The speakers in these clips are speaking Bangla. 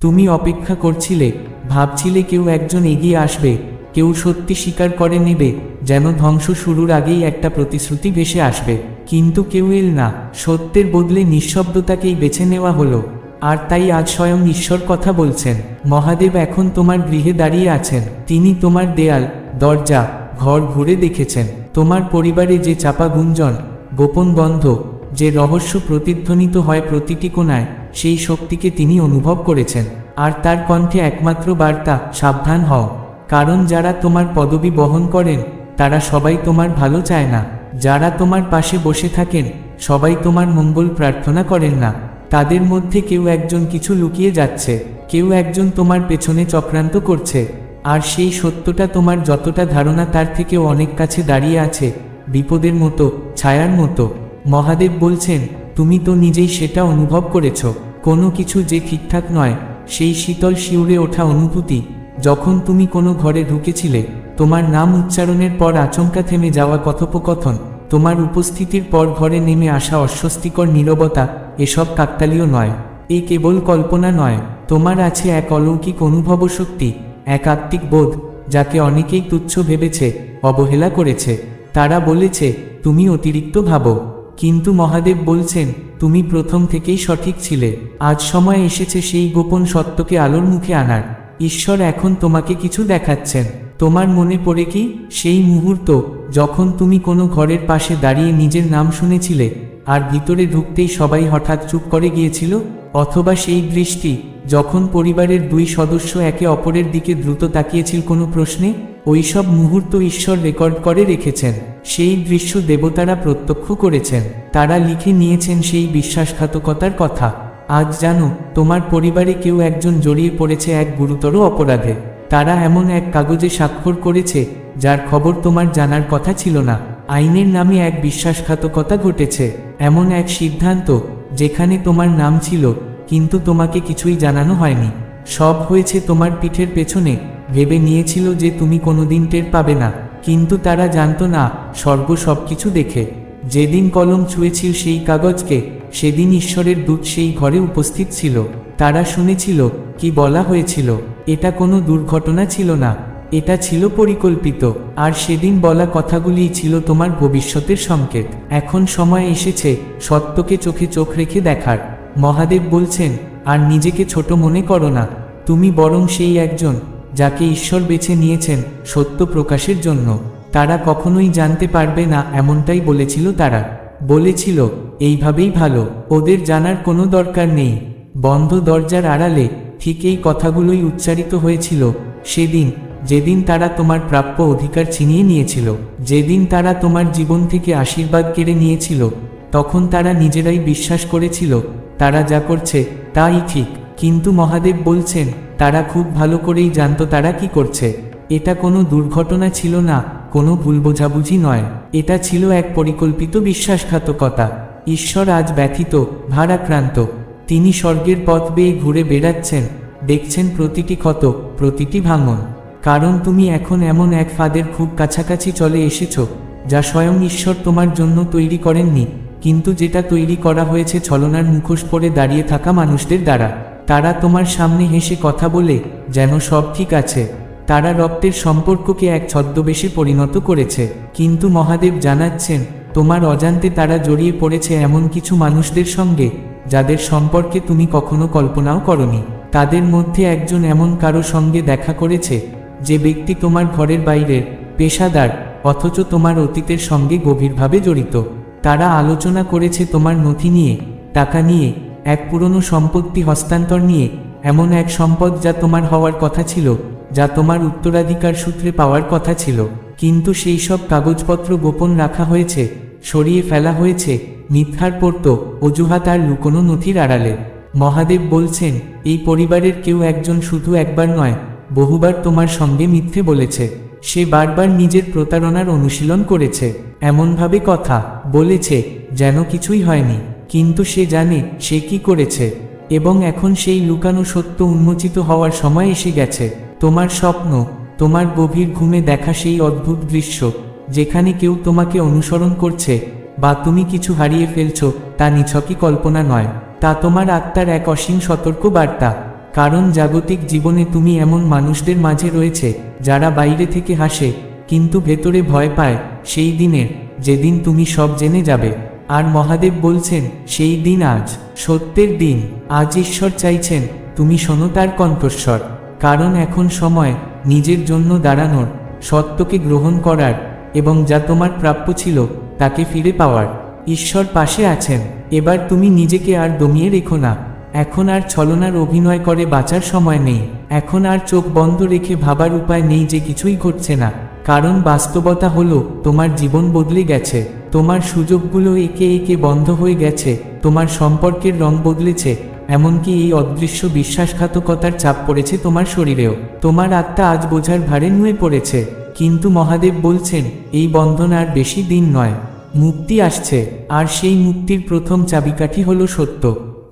তুমি অপেক্ষা করছিলে, ভাবছিলে কেউ একজন এগিয়ে আসবে, কেউ সত্যি স্বীকার করে নেবে, যেন ধ্বংস শুরুর আগেই একটা প্রতিশ্রুতি ভেসে আসবে। কিন্তু কেউ এল না, সত্যের বদলে নিঃশব্দতাকেই বেছে নেওয়া হলো। আর তাই আজ স্বয়ং ঈশ্বর কথা বলছেন, মহাদেব এখন তোমার গৃহে দাঁড়িয়ে আছেন, তিনি তোমার দেয়াল, দরজা, ঘর ঘুরে দেখেছেন, তোমার পরিবারে যে চাপা গুঞ্জন, গোপন গন্ধ যে রহস্য প্রতিধ্বনিত হয় প্রতিটি কোণায় সেই শক্তিকে তিনি অনুভব করেছেন। আর তার কণ্ঠে একমাত্র বার্তা, সাবধান হও। কারণ যারা তোমার পদবি বহন করেন, তারা সবাই তোমার ভালো চায় না। যারা তোমার পাশে বসে থাকেন, সবাই তোমার মঙ্গল প্রার্থনা করেন না। তাদের মধ্যে কেউ একজন কিছু লুকিয়ে যাচ্ছে, কেউ একজন তোমার পেছনে চক্রান্ত করছে। আর সেই সত্যটা তোমার যতটা ধারণা তার থেকেও অনেক কাছে দাঁড়িয়ে আছে, বিপদের মতো, ছায়ার মতো। মহাদেব বলছেন তুমি তো নিজেই সেটা অনুভব করেছ। কোনো কিছু যে ঠিকঠাক নয়, সেই শীতল শিউরে ওঠা অনুভূতি। যখন তুমি কোনো ঘরে ঢুকেছিলে, তোমার নাম উচ্চারণের পর আচমকা থেমে যাওয়া কথোপকথন, তোমার উপস্থিতির পর ঘরে নেমে আসা অস্বস্তিকর নীরবতা, এসব কাকতালীয় নয়। এ কেবল কল্পনা নয়, তোমার আছে এক অলৌকিক অনুভব শক্তি, এক আত্মিক বোধ, যাকে অনেকেই তুচ্ছ ভেবেছে, অবহেলা করেছে। তারা বলেছে, তুমি অতিরিক্ত ভাবো। কিন্তু মহাদেব বলছেন, তুমি প্রথম থেকেই সঠিক ছিলে। আজ সময় এসেছে সেই গোপন সত্যকে আলোর মুখে আনার। ঈশ্বর এখন তোমাকে কিছু দেখাচ্ছেন। তোমার মনে পড়ে কি? সেই মুহূর্ত, যখন তুমি কোনো ঘরের পাশে দাঁড়িয়ে নিজের নাম শুনেছিলে, আর ভিতরে ঢুকতেই সবাই হঠাৎ চুপ করে গিয়েছিল? অথবা সেই দৃষ্টি, যখন পরিবারের দুই সদস্য একে অপরের দিকে দ্রুত তাকিয়েছিল কোনো প্রশ্নে? ওইসব মুহূর্ত ঈশ্বর রেকর্ড করে রেখেছেন, সেই দৃশ্য দেবতারা প্রত্যক্ষ করেছেন, তারা লিখে নিয়েছেন সেই বিশ্বাসঘাতকতার কথা। আজ জানো, তোমার পরিবারে কেউ একজন জড়িয়ে পড়েছে এক গুরুতর অপরাধে। তারা এমন এক কাগজে স্বাক্ষর করেছে, যার খবর তোমার জানার কথা ছিল না। আইনের নামে এক বিশ্বাসঘাতকতা ঘটেছে, এমন এক সিদ্ধান্ত, যেখানে তোমার নাম ছিল, কিন্তু তোমাকে কিছুই জানানো হয়নি। সব হয়েছে তোমার পিঠের পেছনে ভেবে নিয়েছিল যে তুমি কোনোদিন টের পাবে না। কিন্তু তারা জানতো না, স্বর্গ সবকিছু দেখে। যেদিন কলম ছুঁয়েছিল সেই কাগজকে, সেদিন ঈশ্বরের দূত সেই ঘরে উপস্থিত ছিল। তারা শুনেছিল, কি বলা হয়েছিল। এটা কোনো দুর্ঘটনা ছিল না। এটা ছিল পরিকল্পিত। আর সেদিন বলা কথাগুলিই ছিল তোমার ভবিষ্যতের সংকেত। এখন সময় এসেছে সত্যকে চোখে চোখ রেখে দেখার। মহাদেব বলছেন, আর নিজেকে ছোট মনে করো না। তুমি বরং সেই একজন যাকে ঈশ্বর বেছে নিয়েছেন সত্য প্রকাশের জন্য। তারা কখনোই জানতে পারবে না এমনটাই বলেছিল তারা। বলেছিল, এইভাবেই ভালো, ওদের জানার কোনো দরকার নেই। বন্ধ দরজার আড়ালে ঠিক এই কথাগুলোই উচ্চারিত হয়েছিল। সেদিন, যেদিন তারা তোমার প্রাপ্য অধিকার ছিনিয়ে নিয়েছিল, যেদিন তারা তোমার জীবন থেকে আশীর্বাদ কেড়ে নিয়েছিল, তখন তারা নিজেরাই বিশ্বাস করেছিল, তারা যা করছে তাই ঠিক। কিন্তু মহাদেব বলছেন, তারা খুব ভালো করেই জানত তারা কি করছে। এটা কোনো দুর্ঘটনা ছিল না, কোনো ভুল বোঝাবুঝি নয়। এটা ছিল এক পরিকল্পিত বিশ্বাসঘাতকতা। ঈশ্বর আজ ব্যথিত, ভারাক্রান্ত। তিনি স্বর্গের পথ বেয়ে ঘুরে বেড়াচ্ছেন, দেখছেন প্রতিটি ক্ষত, প্রতিটি ভাঙন। কারণ তুমি এখন এমন এক ফাঁদের খুব কাছাকাছি চলে এসেছ, যা স্বয়ং ঈশ্বর তোমার জন্য তৈরি করেননি, কিন্তু যেটা তৈরি করা হয়েছে ছলনার মুখোশ পরে দাঁড়িয়ে থাকা মানুষদের দ্বারা। তারা তোমার সামনে হেসে কথা বলে, যেন সব ঠিক আছে। তারা রক্তের সম্পর্ককে এক ছদ্মবেশে পরিণত করেছে। কিন্তু মহাদেব জানাচ্ছেন, তোমার অজান্তে তারা জড়িয়ে পড়েছে এমন কিছু মানুষদের সঙ্গে, যাদের সম্পর্কে তুমি কখনো কল্পনাও করনি। তাদের মধ্যে একজন এমন কারও সঙ্গে দেখা করেছে, যে ব্যক্তি তোমার ঘরের বাইরের, পেশাদার, অথচ তোমার অতীতের সঙ্গে গভীরভাবে জড়িত। তারা আলোচনা করেছে তোমার নথি নিয়ে, টাকা নিয়ে এক পুরনো সম্পত্তি হস্তান্তর নিয়ে এমন এক সম্পদ যা তোমার হওয়ার কথা ছিল, যা তোমার উত্তরাধিকার সূত্রে পাওয়ার কথা ছিল। কিন্তু সেই সব কাগজপত্র গোপন রাখা হয়েছে, সরিয়ে ফেলা হয়েছে, মিথ্যার পড়ত অজুহাত আর লুকোনো নথির আড়ালে। মহাদেব বলছেন, এই পরিবারের কেউ একজন শুধু একবার নয়, বহুবার তোমার সঙ্গে মিথ্যে বলেছে। সে বারবার নিজের প্রতারণার অনুশীলন করেছে। এমনভাবে কথা বলেছে, যেন কিছুই হয়নি। কিন্তু সে জানে সে কি করেছে, এবং এখন সেই লুকানো সত্য উন্মোচিত হওয়ার সময় এসে গেছে। তোমার স্বপ্ন, তোমার গভীর ঘুমে দেখা সেই অদ্ভুত দৃশ্য, যেখানে কেউ তোমাকে অনুসরণ করছে, বা তুমি কিছু হারিয়ে ফেলছো, তা নিছকই কল্পনা নয়। তা তোমার আত্মার এক অসীম সতর্ক বার্তা, কারণ জাগতিক জীবনে তুমি এমন মানুষদের মাঝে রয়েছে, যারা বাইরে থেকে হাসে, কিন্তু ভেতরে ভয় পায়, সেই দিনের, যেদিন তুমি সব জেনে যাবে। আর মহাদেব বলছেন, সেই দিন আজ, সত্যের দিন, আজ ঈশ্বর চাইছেন, তুমি শোনো তার কণ্ঠস্বর। কারণ এখন সময়, নিজের জন্য দাঁড়ানোর, সত্যকে গ্রহণ করার, এবং যা তোমার প্রাপ্য ছিল, তাকে ফিরে পাওয়ার। ঈশ্বর পাশে আছেন, এবার তুমি নিজেকে আর দমিয়ে রেখো না। এখন আর ছলনার অভিনয় করে বাঁচার সময় নেই। এখন আর চোখ বন্ধ রেখে ভাবার উপায় নেই যে কিছুই ঘটছে না। কারণ বাস্তবতা হলো, তোমার জীবন বদলে গেছে, তোমার সুযোগগুলো একে একে বন্ধ হয়ে গেছে, তোমার সম্পর্কের রং বদলেছে, এমনকি এই অদৃশ্য বিশ্বাসঘাতকতার চাপ পড়েছে তোমার শরীরেও। তোমার আত্মা আজ বোঝার ভারে নুয়ে পড়েছে, কিন্তু মহাদেব বলছেন, এই বন্ধন আর বেশি দিন নয়। মুক্তি আসছে, আর সেই মুক্তির প্রথম চাবিকাঠি হলো সত্য।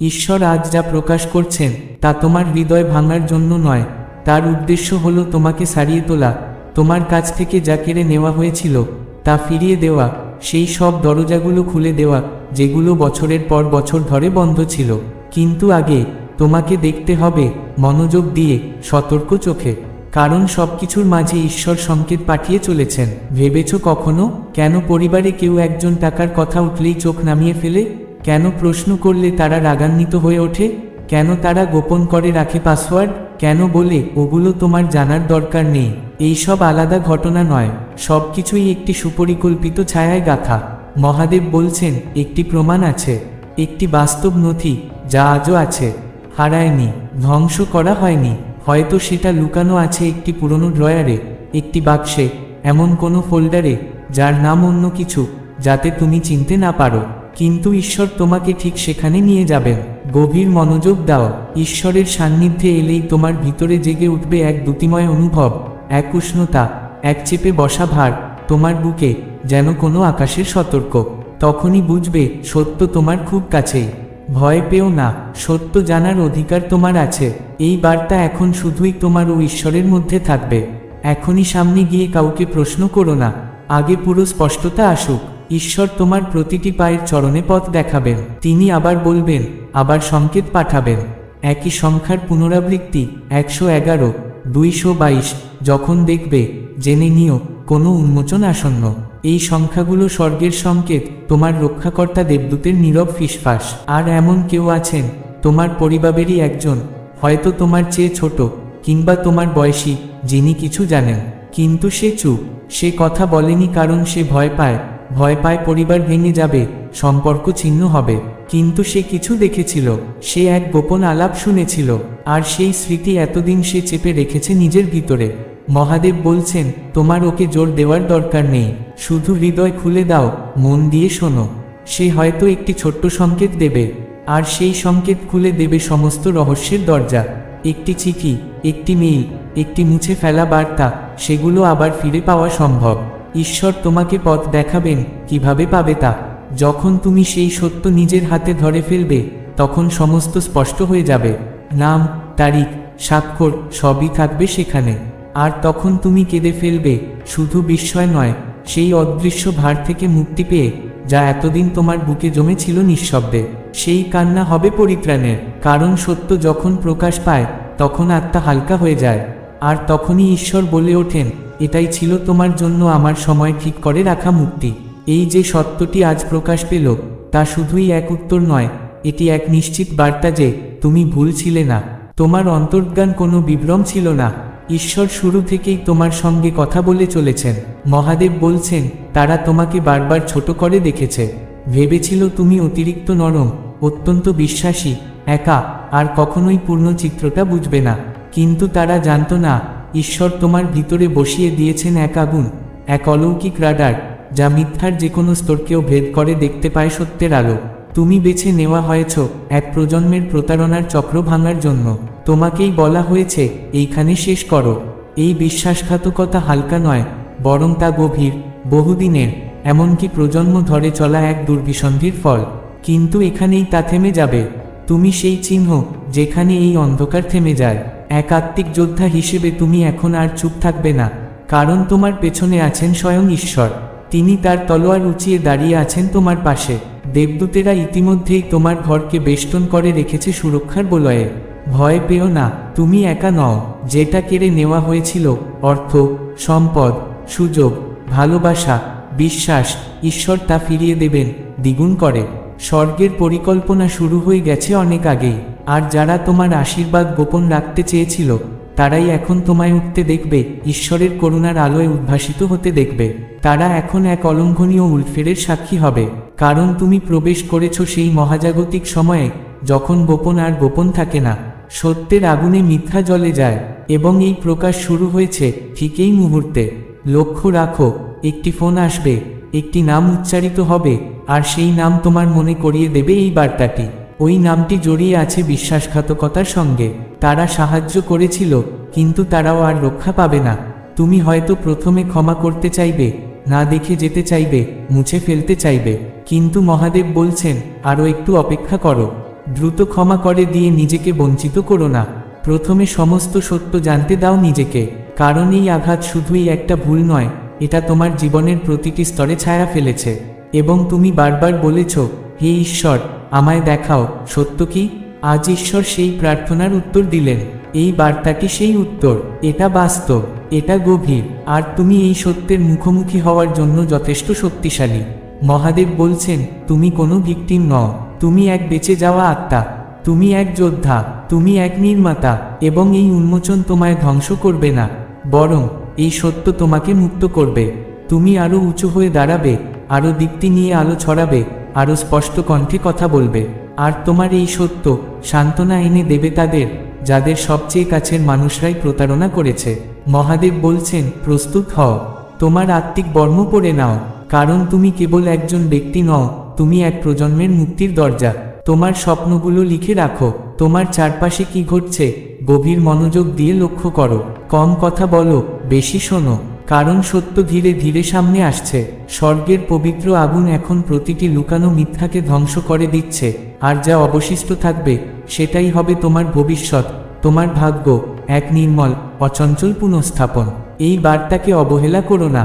ঈশ্বর আজ যা প্রকাশ করছেন, তা তোমার হৃদয় ভাঙার জন্য নয়, তার উদ্দেশ্য হলো তোমাকে সারিয়ে তোলা তোমার কাছ থেকে যা কেড়ে নেওয়া হয়েছিল, তা ফিরিয়ে দেওয়া, সেই সব দরজাগুলো খুলে দেওয়া, যেগুলো বছরের পর বছর ধরে বন্ধ ছিল। কিন্তু আগে তোমাকে দেখতে হবে, মনোযোগ দিয়ে, সতর্ক চোখে। কারণ সব কিছুর মাঝে ঈশ্বর সংকেত পাঠিয়ে চলেছেন। ভেবেছ কখনো? কেন পরিবারে কেউ একজন টাকার কথা উঠলেই চোখ নামিয়ে ফেলে? কেন প্রশ্ন করলে তারা রাগান্বিত হয়ে ওঠে? কেন তারা গোপন করে রাখে পাসওয়ার্ড? কেন বলে, ওগুলো তোমার জানার দরকার নেই। এইসব আলাদা ঘটনা নয়। সব কিছুই একটি সুপরিকল্পিত ছায়ায় গাথা। মহাদেব বলছেন, একটি প্রমাণ আছে। একটি বাস্তব নথি, যা আজও আছে। হারায়নি। ধ্বংস করা হয়নি। হয়তো সেটা লুকানো আছে একটি পুরনো ড্রয়ারে, একটি বাক্সে, এমন কোনো ফোল্ডারে, যার নাম অন্য কিছু, যাতে তুমি চিনতে না পারো। কিন্তু ঈশ্বর তোমাকে ঠিক সেখানে নিয়ে যাবেন। গভীর মনোযোগ দাও। ঈশ্বরের সান্নিধ্যে এলেই তোমার ভিতরে জেগে উঠবে এক দ্যুতিময় অনুভব, এক উষ্ণতা, এক চেপে বসা ভার তোমার বুকে, যেন কোনো আকাশের সতর্ক। তখনই বুঝবে, সত্য তোমার খুব কাছেই ভয় পেও না, সত্য জানার অধিকার তোমার আছে। এই বার্তা এখন শুধুই তোমার ও ঈশ্বরের মধ্যে থাকবে। এখনই সামনে গিয়ে কাউকে প্রশ্ন করো না। আগে পুরো স্পষ্টতা আসুক। ঈশ্বর তোমার প্রতিটি পায়ের চরণে পথ দেখাবেন। তিনি আবার বলবেন, আবার সংকেত পাঠাবেন। একই সংখ্যার পুনরাবৃত্তি, একশো এগারো, দুইশো বাইশ, যখন দেখবে, জেনে নিও, কোনো উন্মোচন আসন্ন। এই সংখ্যাগুলো স্বর্গের সংকেত, তোমার রক্ষাকর্তা দেবদূতের নীরব ফিসফাস। আর এমন কেউ আছেন, তোমার পরিবারেরই একজন, হয়তো তোমার চেয়ে ছোট, কিংবা তোমার বয়সী, যিনি কিছু জানেন। কিন্তু সে চুপ, সে কথা বলেনি কারণ সে ভয় পায় ভয় পায় পরিবার ভেঙে যাবে, সম্পর্ক ছিন্ন হবে। কিন্তু সে কিছু দেখেছিল, সে এক গোপন আলাপ শুনেছিল, আর সেই স্মৃতি এতদিন সে চেপে রেখেছে নিজের ভিতরে। মহাদেব বলছেন, তোমার ওকে জোর দেওয়ার দরকার নেই, শুধু হৃদয় খুলে দাও, মন দিয়ে শোনো। সে হয়তো একটি ছোট্ট সংকেত দেবে, আর সেই সংকেত খুলে দেবে সমস্ত রহস্যের দরজা। একটি চিঠি, একটি মেইল, একটি মুছে ফেলা বার্তা, সেগুলো আবার ফিরে পাওয়া সম্ভব। ঈশ্বর তোমাকে পথ দেখাবেন, কীভাবে পাবে তা? যখন তুমি সেই সত্য নিজের হাতে ধরে ফেলবে, তখন সমস্ত স্পষ্ট হয়ে যাবে। নাম, তারিখ, স্বাক্ষর সবই থাকবে সেখানে। আর তখন তুমি কেঁদে ফেলবে, শুধু বিস্ময় নয়, সেই অদৃশ্য ভার থেকে মুক্তি পেয়ে, যা এতদিন তোমার বুকে জমেছিল নিঃশব্দে। সেই কান্না হবে পরিত্রাণের, কারণ সত্য যখন প্রকাশ পায়, তখন আত্মা হালকা হয়ে যায়। আর তখনই ঈশ্বর বলে ওঠেন, এটাই ছিল তোমার জন্য আমার সময় ঠিক করে রাখা মুক্তি। এই যে সত্যটি আজ প্রকাশ পেল, তা শুধুই এক উত্তর নয়, এটি এক নিশ্চিত বার্তা যে, তুমি ভুল ছিলে না। তোমার অন্তর্জ্ঞান কোনো বিভ্রম ছিল না। ঈশ্বর শুরু থেকেই তোমার সঙ্গে কথা বলে চলেছেন। মহাদেব বলছেন, তারা তোমাকে বারবার ছোট করে দেখেছে। ভেবেছিল তুমি অতিরিক্ত নরম, অত্যন্ত বিশ্বাসী, একা, আর কখনোই পূর্ণ চিত্রটা বুঝবে না। কিন্তু তারা জানত না, ঈশ্বর তোমার ভিতরে বসিয়ে দিয়েছেন এক আগুন, এক অলৌকিক রাডার, যা মিথ্যার যে কোনো স্তরকেও ভেদ করে দেখতে পায় সত্যের আলো। তুমি বেছে নেওয়া হয়েছ এক প্রজন্মের প্রতারণার চক্র ভাঙার জন্য। তোমাকেই বলা হয়েছে, এইখানে শেষ করো। এই বিশ্বাসঘাতকতা হালকা নয়, বরং তা গভীর, বহুদিনের, এমনকি প্রজন্ম ধরে চলা এক দুর্বিসন্ধির ফল। কিন্তু এখানেই তা থেমে যাবে। তুমি সেই চিহ্ন, যেখানে এই অন্ধকার থেমে যায়। এক আত্মিক যোদ্ধা হিসেবে তুমি এখন আর চুপ থাকবে না, কারণ তোমার পেছনে আছেন স্বয়ং ঈশ্বর। তিনি তার তলোয়ার উঁচিয়ে দাঁড়িয়ে আছেন তোমার পাশে। দেবদূতেরা ইতিমধ্যেই তোমার ঘরকে বেষ্টন করে রেখেছে সুরক্ষার বলয়ে। ভয় পেও না, তুমি একা নও, যেটা কেড়ে নেওয়া হয়েছিল, অর্থ, সম্পদ, সুযোগ, ভালোবাসা, বিশ্বাস, ঈশ্বর তা ফিরিয়ে দেবেন, দ্বিগুণ করে। স্বর্গের পরিকল্পনা শুরু হয়ে গেছে অনেক আগেই। আর যারা তোমার আশীর্বাদ গোপন রাখতে চেয়েছিল, তারাই এখন তোমায় উঠতে দেখবে, ঈশ্বরের করুণার আলোয় উদ্ভাসিত হতে দেখবে। তারা এখন এক অলঙ্ঘনীয় উলফেরের সাক্ষী হবে। কারণ তুমি প্রবেশ করেছ সেই মহাজাগতিক সময়ে, যখন গোপন আর গোপন থাকে না। সত্যের আগুনে মিথ্যা জলে যায়, এবং এই প্রকাশ শুরু হয়েছে ঠিক এই মুহূর্তে। লক্ষ্য রাখো, একটি ফোন আসবে। একটি নাম উচ্চারিত হবে, আর সেই নাম তোমার মনে করিয়ে দেবে এই বার্তাটি। ওই নামটি জড়িয়ে আছে বিশ্বাসঘাতকতার সঙ্গে। তারা সাহায্য করেছিল, কিন্তু তারাও আর রক্ষা পাবে না। তুমি হয়তো প্রথমে ক্ষমা করতে চাইবে, না দেখে যেতে চাইবে, মুছে ফেলতে চাইবে। কিন্তু মহাদেব বলছেন আরও একটু অপেক্ষা করো। দ্রুত ক্ষমা করে দিয়ে নিজেকে বঞ্চিত করো না। প্রথমে সমস্ত সত্য জানতে দাও নিজেকে। কারণ এই আঘাত শুধুই একটা ভুল নয় এটা তোমার জীবনের প্রতিটি স্তরে ছায়া ফেলেছে। এবং তুমি বারবার বলেছ, হে ঈশ্বর, আমায় দেখাও, সত্য কি? আজ ঈশ্বর সেই প্রার্থনার উত্তর দিলেন। এই বার্তাটি সেই উত্তর। এটা বাস্তব, এটা গভীর। আর তুমি এই সত্যের মুখোমুখি হওয়ার জন্য যথেষ্ট শক্তিশালী। মহাদেব বলছেন, তুমি কোনো ভিকটিম নও। তুমি এক বেঁচে যাওয়া আত্মা। তুমি এক যোদ্ধা। তুমি এক নির্মাতা। এবং এই উন্মোচন তোমায় ধ্বংস করবে না। বরং এই সত্য তোমাকে মুক্ত করবে। তুমি আরও উঁচু হয়ে দাঁড়াবে আরও দীপ্তি নিয়ে আলো ছড়াবে আরও স্পষ্ট কণ্ঠে কথা বলবে। আর তোমার এই সত্য সান্ত্বনা এনে দেবে তাদের, যাদের সবচেয়ে কাছের মানুষরাই প্রতারণা করেছে। মহাদেব বলছেন, প্রস্তুত হও। তোমার আত্মিক বর্ম পড়ে নাও, কারণ তুমি কেবল একজন ব্যক্তি নও, তুমি এক প্রজন্মের মুক্তির দরজা। তোমার স্বপ্নগুলো লিখে রাখো, তোমার চারপাশে কি ঘটছে, গভীর মনোযোগ দিয়ে লক্ষ্য করো। কম কথা বলো বেশি শোনো, কারণ সত্য ধীরে ধীরে সামনে আসছে। স্বর্গের পবিত্র আগুন এখন প্রতিটি লুকানো মিথ্যাকে ধ্বংস করে দিচ্ছে। আর যা অবশিষ্ট থাকবে, সেটাই হবে তোমার ভবিষ্যৎ, তোমার ভাগ্য, এক নির্মল, অচঞ্চল পুনঃস্থাপন। এই বার্তাকে অবহেলা করো না,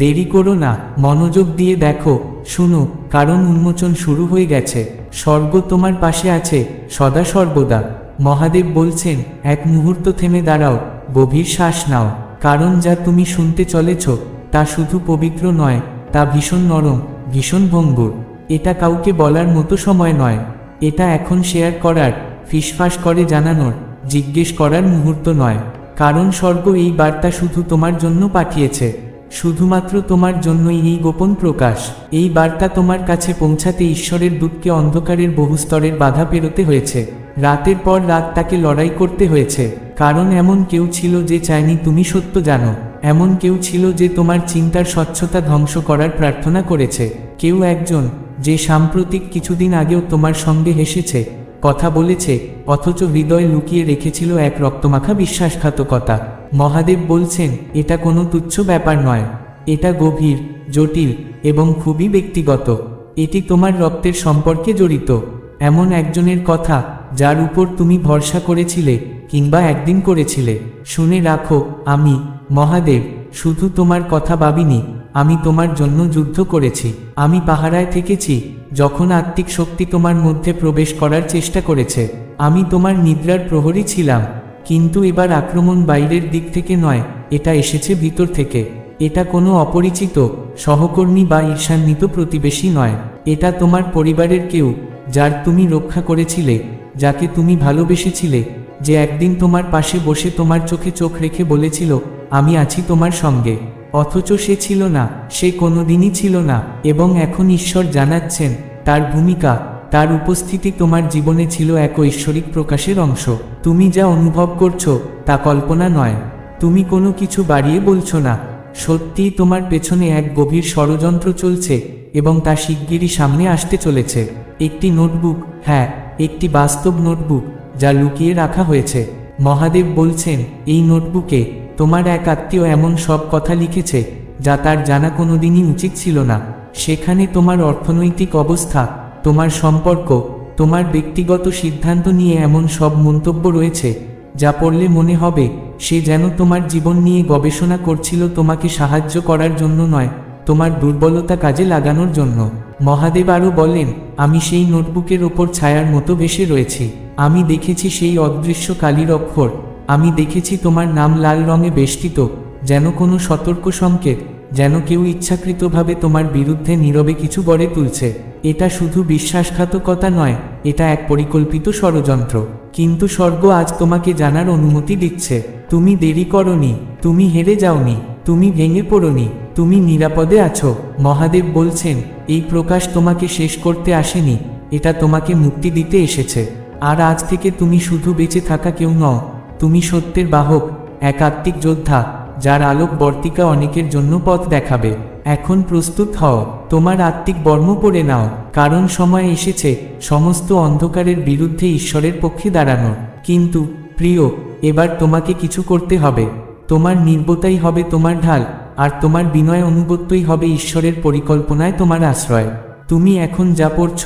দেরি করো না, মনোযোগ দিয়ে দেখো, শুনো, কারণ উন্মোচন শুরু হয়ে গেছে। স্বর্গ তোমার পাশে আছে, সদা সর্বদা। মহাদেব বলছেন, এক মুহূর্ত থেমে দাঁড়াও, গভীর শ্বাস নাও। কারণ যা তুমি শুনতে চলেছ, তা শুধু পবিত্র নয়, তা ভীষণ নরম, ভীষণ ভঙ্গুর। এটা কাউকে বলার মতো সময় নয়। এটা এখন শেয়ার করার, ফিসফাস করে জানানোর, জিজ্ঞেস করার মুহূর্ত নয়। কারণ স্বর্গ এই বার্তা শুধু তোমার জন্য পাঠিয়েছে। শুধুমাত্র তোমার জন্যই এই গোপন প্রকাশ। এই বার্তা তোমার কাছে পৌঁছাতে ঈশ্বরের দূতকে অন্ধকারের বহু স্তরের বাধা পেরোতে হয়েছে। রাতের পর রাত তাকে লড়াই করতে হয়েছে। কারণ এমন কেউ ছিল যে চায়নি তুমি সত্য জানো। এমন কেউ ছিল যে তোমার চিন্তার স্বচ্ছতা ধ্বংস করার প্রার্থনা করেছে। কেউ একজন, যে সাম্প্রতিক কিছুদিন আগেও তোমার সঙ্গে হেসেছে, কথা বলেছে, অথচ হৃদয় লুকিয়ে রেখেছিল এক রক্তমাখা বিশ্বাসঘাতকতা। মহাদেব বলছেন, এটা কোনো তুচ্ছ ব্যাপার নয়। এটা গভীর, জটিল এবং খুবই ব্যক্তিগত। এটি তোমার রক্তের সম্পর্কে জড়িত। এমন একজনের কথা যার উপর তুমি ভরসা করেছিলে কিংবা একদিন করেছিলে। শুনে রাখো, আমি, মহাদেব, শুধু তোমার কথা ভাবিনি, আমি তোমার জন্য যুদ্ধ করেছি। আমি পাহারায় থেকেছি, যখন আত্মিক শক্তি তোমার মধ্যে প্রবেশ করার চেষ্টা করেছে। আমি তোমার নিদ্রার প্রহরী ছিলাম। কিন্তু এবার আক্রমণ বাইরের দিক থেকে নয়, এটা এসেছে ভিতর থেকে। এটা কোনো অপরিচিত, সহকর্মী বা ঈর্ষান্বিত প্রতিবেশী নয়। এটা তোমার পরিবারের কেউ, যার তুমি রক্ষা করেছিলে, যাকে তুমি ভালোবেসেছিলে, যে একদিন তোমার পাশে বসে তোমার চোখে চোখ রেখে বলেছিল, আমি আছি তোমার সঙ্গে। অথচ সে ছিল না, সে কোনোদিনই ছিল না, এবং এখন ঈশ্বর জানাচ্ছেন, তার ভূমিকা তার উপস্থিতি তোমার জীবনে ছিল এক ঐশ্বরিক প্রকাশের অংশ। তুমি যা অনুভব করছ, তা কল্পনা নয়। তুমি কোনো কিছু বাড়িয়ে বলছো না। সত্যিই তোমার পেছনে এক গভীর ষড়যন্ত্র চলছে এবং তা শিগগিরই সামনে আসতে চলেছে। একটি নোটবুক হ্যাঁ একটি বাস্তব নোটবুক, যা লুকিয়ে রাখা হয়েছে। মহাদেব বলছেন, এই নোটবুকে তোমার এক আত্মীয় এমন সব কথা লিখেছে, যা তার জানা কোনোদিনই উচিত ছিল না। সেখানে তোমার অর্থনৈতিক অবস্থা তোমার সম্পর্ক, তোমার ব্যক্তিগত সিদ্ধান্ত নিয়ে এমন সব মন্তব্য রয়েছে, যা পড়লে মনে হবে, সে যেন তোমার জীবন নিয়ে গবেষণা করছিল তোমাকে সাহায্য করার জন্য নয়, তোমার দুর্বলতা কাজে লাগানোর জন্য। মহাদেব আরও বলেন, আমি সেই নোটবুকের ওপর ছায়ার মতো ভেসে রয়েছি। আমি দেখেছি সেই অদৃশ্য কালির অক্ষর। আমি দেখেছি তোমার নাম লাল রঙে বেষ্টিত, যেন কোনো সতর্ক সংকেত যেন কেউ ইচ্ছাকৃতভাবে তোমার বিরুদ্ধে নীরবে কিছু গড়ে তুলছে। এটা শুধু বিশ্বাসঘাতকতা নয়, এটা এক পরিকল্পিত ষড়যন্ত্র। কিন্তু স্বর্গ আজ তোমাকে জানার অনুমতি দিচ্ছে। তুমি দেরি করনি, তুমি হেরে যাওনি, তুমি ভেঙে পড়নি, তুমি নিরাপদে আছো। মহাদেব বলছেন, এই প্রকাশ তোমাকে শেষ করতে আসেনি, এটা তোমাকে মুক্তি দিতে এসেছে। আর আজ থেকে তুমি শুধু বেঁচে থাকা কেউ নও, তুমি সত্যের বাহক এক আত্মিক যোদ্ধা। যার আলোক বর্তিকা অনেকের জন্য পথ দেখাবে। এখন প্রস্তুত হও, তোমার আত্মিক বর্ম পরে নাও, কারণ সময় এসেছে, সমস্ত অন্ধকারের বিরুদ্ধে ঈশ্বরের পক্ষে দাঁড়ানোর কিন্তু, প্রিয়, এবার তোমাকে কিছু করতে হবে। তোমার নির্বতাই হবে তোমার ঢাল, আর তোমার বিনয় অনুগত্যই হবে ঈশ্বরের পরিকল্পনায় তোমার আশ্রয়। তুমি এখন যা পড়ছ,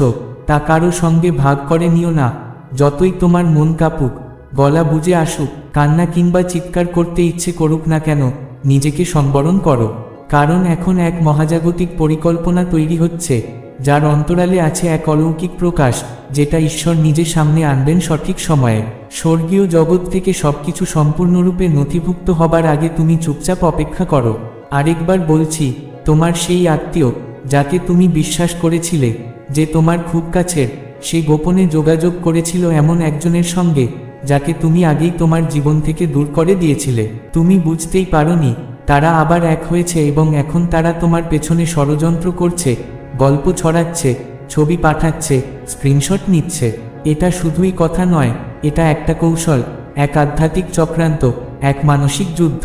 তা কারও সঙ্গে ভাগ করে নিও না, যতই তোমার মন কাপুক। গলা বুঝে আসুক, কান্না কিংবা চিৎকার করতে ইচ্ছে করুক না কেন, নিজেকে সংবরণ করো। কারণ এখন এক মহাজাগতিক পরিকল্পনা তৈরি হচ্ছে, যার অন্তরালে আছে এক অলৌকিক প্রকাশ, যেটা ঈশ্বর নিজে সামনে আনবেন সঠিক সময়ে। স্বর্গীয় জগৎ থেকে সবকিছু সম্পূর্ণরূপে নথিভুক্ত হবার আগে তুমি চুপচাপ অপেক্ষা করো। আরেকবার বলছি, তোমার সেই আত্মীয়, যাকে তুমি বিশ্বাস করেছিলে, যে তোমার খুব কাছের, সে গোপনে যোগাযোগ করেছিল এমন একজনের সঙ্গে যাকে তুমি আগেই তোমার জীবন থেকে দূর করে দিয়েছিলে। তুমি বুঝতেই পারোনি, তারা আবার এক হয়েছে এবং এখন তারা তোমার পেছনে ষড়যন্ত্র করছে, গল্প ছড়াচ্ছে, ছবি পাঠাচ্ছে স্ক্রিনশট নিচ্ছে। এটা শুধুই কথা নয়, এটা একটা কৌশল, এক আধ্যাত্মিক চক্রান্ত, এক মানসিক যুদ্ধ।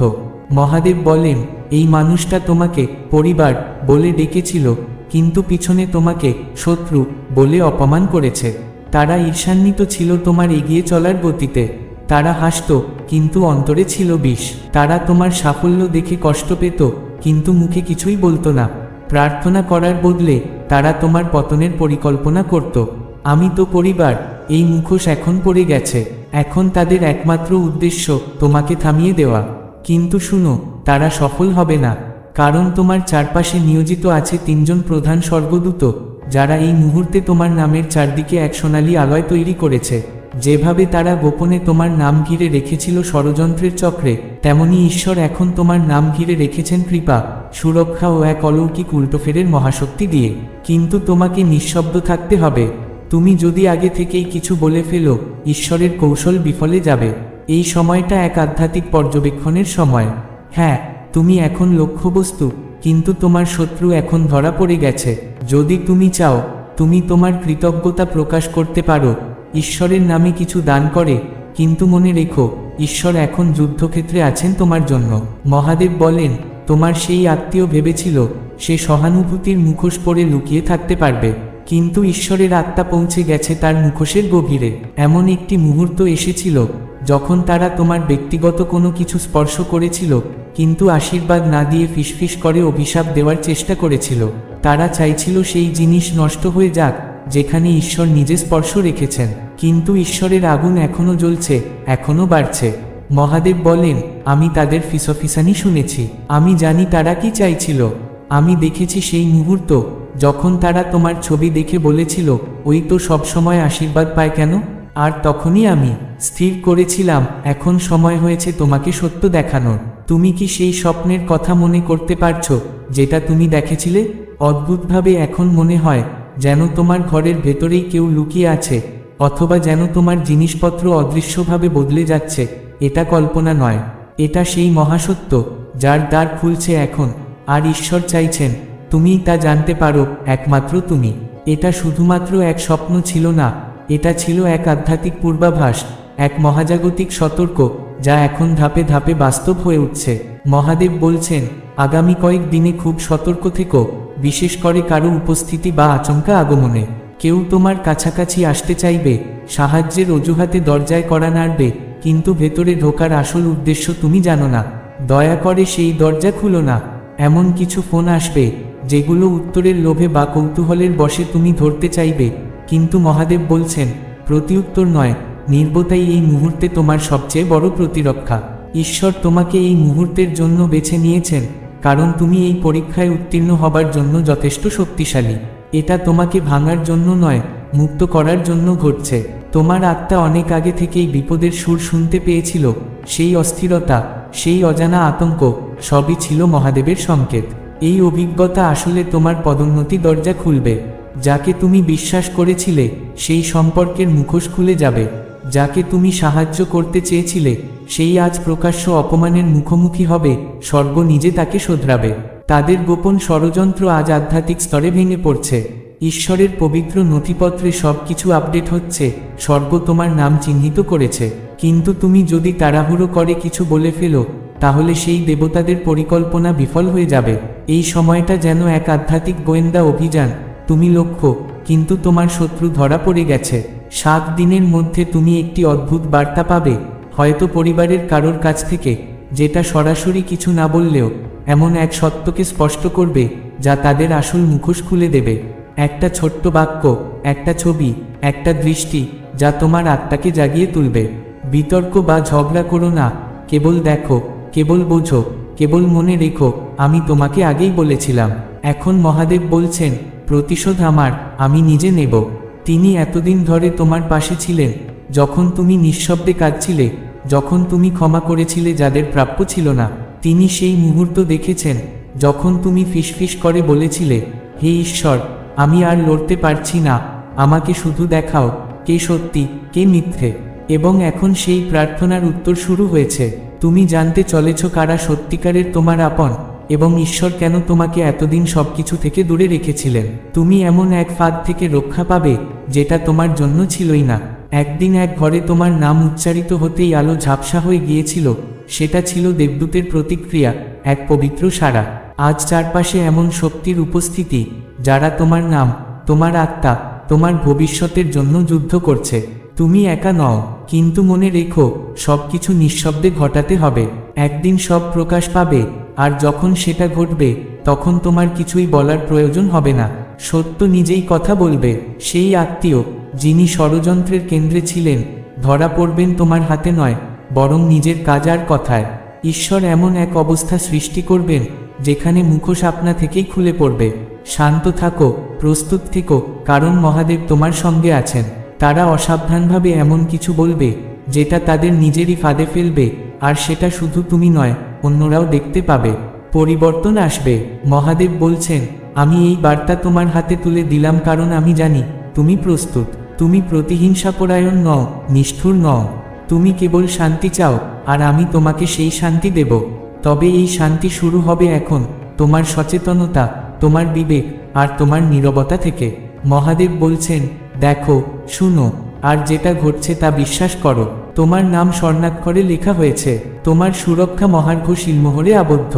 মহাদেব বলেন, এই মানুষটা তোমাকে পরিবার বলে ডেকেছিল, কিন্তু পিছনে তোমাকে শত্রু বলে অপমান করেছে। তারা ঈর্ষান্বিত ছিল তোমার এগিয়ে চলার গতিতে। তারা হাসত, কিন্তু অন্তরে ছিল বিষ। তারা তোমার সাফল্য দেখে কষ্ট পেত, কিন্তু মুখে কিছুই বলতো না। প্রার্থনা করার বদলে তারা তোমার পতনের পরিকল্পনা করত। আমি তো পরিবার, এই মুখোশ এখন পড়ে গেছে। এখন তাদের একমাত্র উদ্দেশ্য তোমাকে থামিয়ে দেওয়া। কিন্তু শুনো, তারা সফল হবে না। কারণ তোমার চারপাশে নিয়োজিত আছে তিনজন প্রধান স্বর্গদূত। যারা এই মুহূর্তে তোমার নামের চারদিকে এক সোনালি আলয় তৈরি করেছে, যেভাবে তারা গোপনে তোমার নাম ঘিরে রেখেছিল ষড়যন্ত্রের চক্রে, তেমনি ঈশ্বর এখন তোমার নাম ঘিরে রেখেছেন কৃপা, সুরক্ষা ও এক অলৌকিক উল্টোফেরের মহাশক্তি দিয়ে। কিন্তু তোমাকে নিঃশব্দ থাকতে হবে। তুমি যদি আগে থেকেই কিছু বলে ফেলো, ঈশ্বরের কৌশল বিফলে যাবে। এই সময়টা এক আধ্যাত্মিক পর্যবেক্ষণের সময়। হ্যাঁ তুমি এখন লক্ষ্যবস্তু, কিন্তু তোমার শত্রু এখন ধরা পড়ে গেছে। যদি তুমি চাও, তুমি তোমার কৃতজ্ঞতা প্রকাশ করতে পারো। ঈশ্বরের নামে কিছু দান করে, কিন্তু মনে রেখো, ঈশ্বর এখন যুদ্ধক্ষেত্রে আছেন তোমার জন্য। মহাদেব বলেন, তোমার সেই আত্মীয় ভেবেছিল, সে সহানুভূতির মুখোশ পরে লুকিয়ে থাকতে পারবে। কিন্তু ঈশ্বরের আত্মা পৌঁছে গেছে তার মুখোশের গভীরে। এমন একটি মুহূর্ত এসেছিল যখন তারা তোমার ব্যক্তিগত কোনো কিছু স্পর্শ করেছিল, কিন্তু আশীর্বাদ না দিয়ে ফিসফিস করে অভিশাপ দেওয়ার চেষ্টা করেছিল, তারা চাইছিল সেই জিনিস নষ্ট হয়ে যাক, যেখানে ঈশ্বর নিজে স্পর্শ রেখেছেন, কিন্তু ঈশ্বরের আগুন এখনও জ্বলছে এখনও বাড়ছে। মহাদেব বলেন, আমি তাদের ফিসফিসানি শুনেছি, আমি জানি তারা কি চাইছিল। আমি দেখেছি সেই মুহূর্ত, যখন তারা তোমার ছবি দেখে বলেছিল, ওই তো সবসময় আশীর্বাদ পায় কেন? আর তখনই আমি স্থির করেছিলাম, এখন সময় হয়েছে তোমাকে সত্য দেখানোর। তুমি কি সেই স্বপ্নের কথা মনে করতে পারছ, যেটা তুমি দেখেছিলে? অদ্ভুতভাবে এখন মনে হয়, যেন তোমার ঘরের ভেতরেই কেউ লুকিয়ে আছে, অথবা যেন তোমার জিনিসপত্র অদৃশ্যভাবে বদলে যাচ্ছে, এটা কল্পনা নয়। এটা সেই মহাসত্য, যার দ্বার খুলছে এখন, আর ঈশ্বর চাইছেন, তুমিই তা জানতে পারো, একমাত্র তুমি। এটা শুধুমাত্র এক স্বপ্ন ছিল না, এটা ছিল এক আধ্যাত্মিক পূর্বাভাস এক মহাজাগতিক সতর্ক, যা এখন ধাপে ধাপে বাস্তব হয়ে উঠছে। মহাদেব বলছেন, আগামী কয়েক দিনে খুব সতর্ক থেকো, বিশেষ করে কারও উপস্থিতি বা আচমকা আগমনে। কেউ তোমার কাছাকাছি আসতে চাইবে, সাহায্যের অজুহাতে দরজায় করা নাড়বে, কিন্তু ভেতরে ঢোকার আসল উদ্দেশ্য তুমি জানো না। দয়া করে সেই দরজা খুলো না। এমন কিছু ফোন আসবে, যেগুলো উত্তরের লোভে বা কৌতূহলের বসে তুমি ধরতে চাইবে। কিন্তু মহাদেব বলছেন প্রতিউত্তর নয় নির্বতাই এই মুহূর্তে তোমার সবচেয়ে বড় প্রতিরক্ষা। ঈশ্বর তোমাকে এই মুহূর্তের জন্য বেছে নিয়েছেন, কারণ তুমি এই পরীক্ষায় উত্তীর্ণ হবার জন্য যথেষ্ট শক্তিশালী। এটা তোমাকে ভাঙার জন্য নয়, মুক্ত করার জন্য ঘটছে। তোমার আত্মা অনেক আগে থেকেই বিপদের সুর শুনতে পেয়েছিল, সেই অস্থিরতা, সেই অজানা আতঙ্ক, সবই ছিল মহাদেবের সংকেত। এই অভিজ্ঞতা আসলে তোমার পদোন্নতি দরজা খুলবে, যাকে তুমি বিশ্বাস করেছিলে, সেই সম্পর্কের মুখোশ খুলে যাবে। যাকে তুমি সাহায্য করতে চেয়েছিলে, সেই আজ প্রকাশ্য অপমানের মুখোমুখি হবে, স্বর্গ নিজে তাকে শোধরাবে। তাদের গোপন ষড়যন্ত্র আজ আধ্যাত্মিক স্তরে ভেঙে পড়ছে। ঈশ্বরের পবিত্র নথিপত্রে সবকিছু আপডেট হচ্ছে, স্বর্গ তোমার নাম চিহ্নিত করেছে। কিন্তু তুমি যদি তাড়াহুড়ো করে কিছু বলে ফেলো, তাহলে সেই দেবতাদের পরিকল্পনা বিফল হয়ে যাবে। এই সময়টা যেন এক আধ্যাত্মিক গোয়েন্দা অভিযান। তুমি লক্ষ্য, কিন্তু তোমার শত্রু ধরা পড়ে গেছে। সাত দিনের মধ্যে তুমি একটি অদ্ভুত বার্তা পাবে, হয়তো পরিবারের কারোর কাছ থেকে, যেটা সরাসরি কিছু না বললেও, এমন এক সত্যকে স্পষ্ট করবে, যা তাদের আসল মুখোশ খুলে দেবে। একটা ছোট্ট বাক্য, একটা ছবি, একটা দৃষ্টি, যা তোমার আত্মাকে জাগিয়ে তুলবে। বিতর্ক বা ঝগড়া করো না, কেবল দেখো, কেবল বোঝো, কেবল মনে রেখো, আমি তোমাকে আগেই বলেছিলাম। এখন মহাদেব বলছেন, প্রতিশোধ আমার, আমি নিজে নেব। তিনি এতদিন ধরে তোমার পাশে ছিলেন, যখন তুমি নিঃশব্দে কাঁদছিলে, যখন তুমি ক্ষমা করেছিলে যাদের প্রাপ্য ছিল না, তিনি সেই মুহূর্ত দেখেছেন, যখন তুমি ফিসফিস করে বলেছিলে, হে ঈশ্বর, আমি আর লড়তে পারছি না, আমাকে শুধু দেখাও, কে সত্যি, কে মিথ্যে। এবং এখন সেই প্রার্থনার উত্তর শুরু হয়েছে, তুমি জানতে চলেছ কারা সত্যিকারের তোমার আপন এবং ঈশ্বর কেন তোমাকে এতদিন সবকিছু থেকে দূরে রেখেছিলেন? তুমি এমন এক ফাঁদ থেকে রক্ষা পাবে, যেটা তোমার জন্য ছিলই না। একদিন এক ঘরে তোমার নাম উচ্চারিত হতেই আলো ঝাপসা হয়ে গিয়েছিল, সেটা ছিল দেবদূতের প্রতিক্রিয়া, এক পবিত্র সারা। আজ চারপাশে এমন শক্তির উপস্থিতি, যারা তোমার নাম, তোমার আত্মা, তোমার ভবিষ্যতের জন্য যুদ্ধ করছে। তুমি একা নও, কিন্তু মনে রেখো, সবকিছু নিঃশব্দে ঘটাতে হবে। একদিন সব প্রকাশ পাবে আর যখন সেটা ঘটবে, তখন তোমার কিছুই বলার প্রয়োজন হবে না। সত্য নিজেই কথা বলবে। সেই আত্মীয়, যিনি ষড়যন্ত্রের কেন্দ্রে ছিলেন, ধরা পড়বেন তোমার হাতে নয়, বরং নিজের কাজ আর কথায়। ঈশ্বর এমন এক অবস্থা সৃষ্টি করবেন, যেখানে মুখোশ আপনা থেকেই খুলে পড়বে। শান্ত থাকো, প্রস্তুত থেকো, কারণ মহাদেব তোমার সঙ্গে আছেন। তারা অসাবধানভাবে এমন কিছু বলবে, যেটা তাদের নিজেরই ফাঁদে ফেলবে, আর সেটা শুধু তুমি নয় অন্যরাও দেখতে পাবে। পরিবর্তন আসবে। মহাদেব বলছেন, আমি এই বার্তা তোমার হাতে তুলে দিলাম কারণ আমি জানি, তুমি প্রস্তুত। তুমি প্রতিহিংসাপরায়ণ নও, নিষ্ঠুর নও। তুমি কেবল শান্তি চাও, আর আমি তোমাকে সেই শান্তি দেব। তবে এই শান্তি শুরু হবে এখন, তোমার সচেতনতা, তোমার বিবেক, আর তোমার নীরবতা থেকে। মহাদেব বলছেন, দেখো, শুনো, আর যেটা ঘটছে তা বিশ্বাস করো। তোমার নাম স্বর্ণাক্ষরে লেখা হয়েছে, তোমার সুরক্ষা মহার্ঘ শিলমোহরে আবদ্ধ।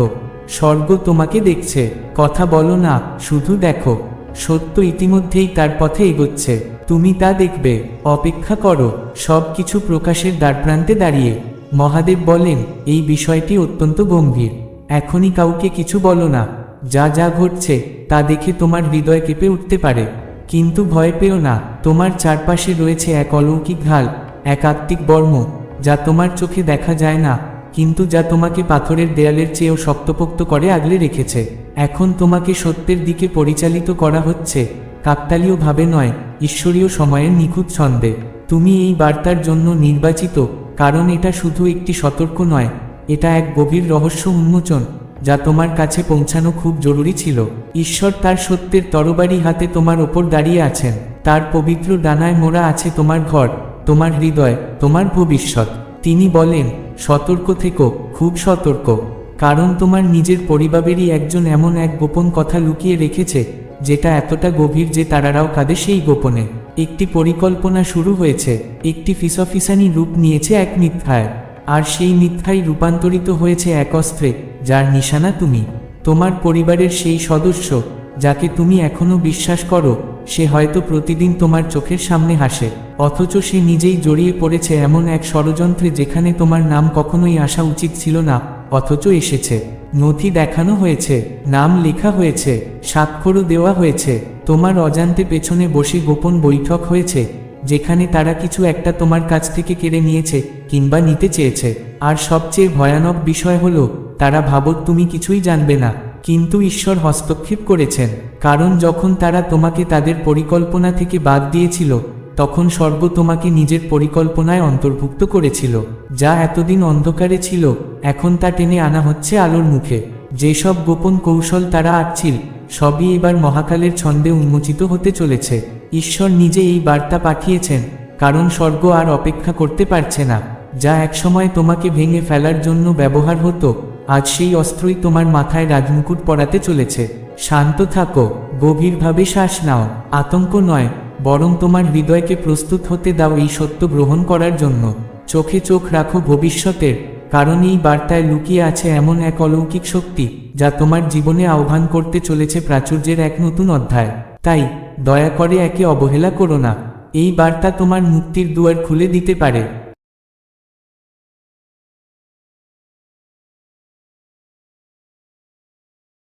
স্বর্গ তোমাকে দেখছে, কথা বলো না, শুধু দেখো। সত্য ইতিমধ্যেই তার পথে এগোচ্ছে, তুমি তা দেখবে, অপেক্ষা করো, সব কিছু প্রকাশের দ্বারপ্রান্তে দাঁড়িয়ে। মহাদেব বলেন, এই বিষয়টি অত্যন্ত গম্ভীর, এখনই কাউকে কিছু বলো না। যা যা ঘটছে, তা দেখে তোমার হৃদয় কেঁপে উঠতে পারে। কিন্তু ভয় পেও না, তোমার চারপাশে রয়েছে এক অলৌকিক ঢাল এক আত্মিক বর্ম, যা তোমার চোখে দেখা যায় না, কিন্তু যা তোমাকে পাথরের দেয়ালের চেয়েও শক্তপোক্ত করে আগলে রেখেছে। এখন তোমাকে সত্যের দিকে পরিচালিত করা হচ্ছে কাকতালীয়ভাবে নয়, ঈশ্বরীয় সময়ের নিখুঁত ছন্দে। তুমি এই বার্তার জন্য নির্বাচিত, কারণ এটা শুধু একটি সতর্ক নয়, এটা এক গভীর রহস্য উন্মোচন, যা তোমার কাছে পৌঁছানো খুব জরুরি ছিল। ঈশ্বর তার সত্যের তরবারি হাতে তোমার ওপর দাঁড়িয়ে আছেন, তার পবিত্র ডানায় মোড়া আছে তোমার ঘর তোমার হৃদয়, তোমার ভবিষ্যৎ। তিনি বলেন, সতর্ক থেকো, খুব সতর্ক। কারণ তোমার নিজের পরিবারেরই একজন এমন এক গোপন কথা লুকিয়ে রেখেছে, যেটা এতটা গভীর যে তারারাও কাঁদে সেই গোপনে। একটি পরিকল্পনা শুরু হয়েছে, একটি ফিসফিসানি রূপ নিয়েছে এক মিথ্যায়। আর সেই মিথ্যাই রূপান্তরিত হয়েছে এক অস্ত্রে, যার নিশানা তুমি। তোমার পরিবারের সেই সদস্য, যাকে তুমি এখনও বিশ্বাস করো সে হয়তো প্রতিদিন তোমার চোখের সামনে হাসে, অথচ সে নিজেই জড়িয়ে পড়েছে এমন এক ষড়যন্ত্রে যেখানে তোমার নাম কখনোই আসা উচিত ছিল না, অথচ এসেছে। নথি দেখানো হয়েছে, নাম লেখা হয়েছে, স্বাক্ষরও দেওয়া হয়েছে, তোমার অজান্তে পেছনে বসে গোপন বৈঠক হয়েছে, যেখানে তারা কিছু একটা তোমার কাছ থেকে কেড়ে নিয়েছে, কিংবা নিতে চেয়েছে। আর সবচেয়ে ভয়ানক বিষয় হলো, তারা ভাবত তুমি কিছুই জানবে না। কিন্তু ঈশ্বর হস্তক্ষেপ করেছেন, কারণ যখন তারা তোমাকে তাদের পরিকল্পনা থেকে বাদ দিয়েছিল, তখন স্বর্গ তোমাকে নিজের পরিকল্পনায় অন্তর্ভুক্ত করেছিল, যা এতদিন অন্ধকারে ছিল, এখন তা টেনে আনা হচ্ছে আলোর মুখে। যেসব গোপন কৌশল তারা আঁকছিল, সবই এবার মহাকালের ছন্দে উন্মোচিত হতে চলেছে। ঈশ্বর নিজে এই বার্তা পাঠিয়েছেন, কারণ স্বর্গ আর অপেক্ষা করতে পারছে না। যা একসময় তোমাকে ভেঙে ফেলার জন্য ব্যবহার হতো, আজ সেই অস্ত্রই তোমার মাথায় রাজমুকুট পরাতে চলেছে। শান্ত থাকো, গভীরভাবে শ্বাস নাও, আতঙ্ক নয়, বরং তোমার হৃদয়কে প্রস্তুত হতে দাও এই সত্য গ্রহণ করার জন্য। চোখে চোখ রাখো ভবিষ্যতের, কারণ এই বার্তায় লুকিয়ে আছে এমন এক অলৌকিক শক্তি, যা তোমার জীবনে আহ্বান করতে চলেছে প্রাচুর্যের এক নতুন অধ্যায়। তাই, দয়া করে একে অবহেলা করো না। এই বার্তা তোমার মুক্তির দুয়ার খুলে দিতে পারে।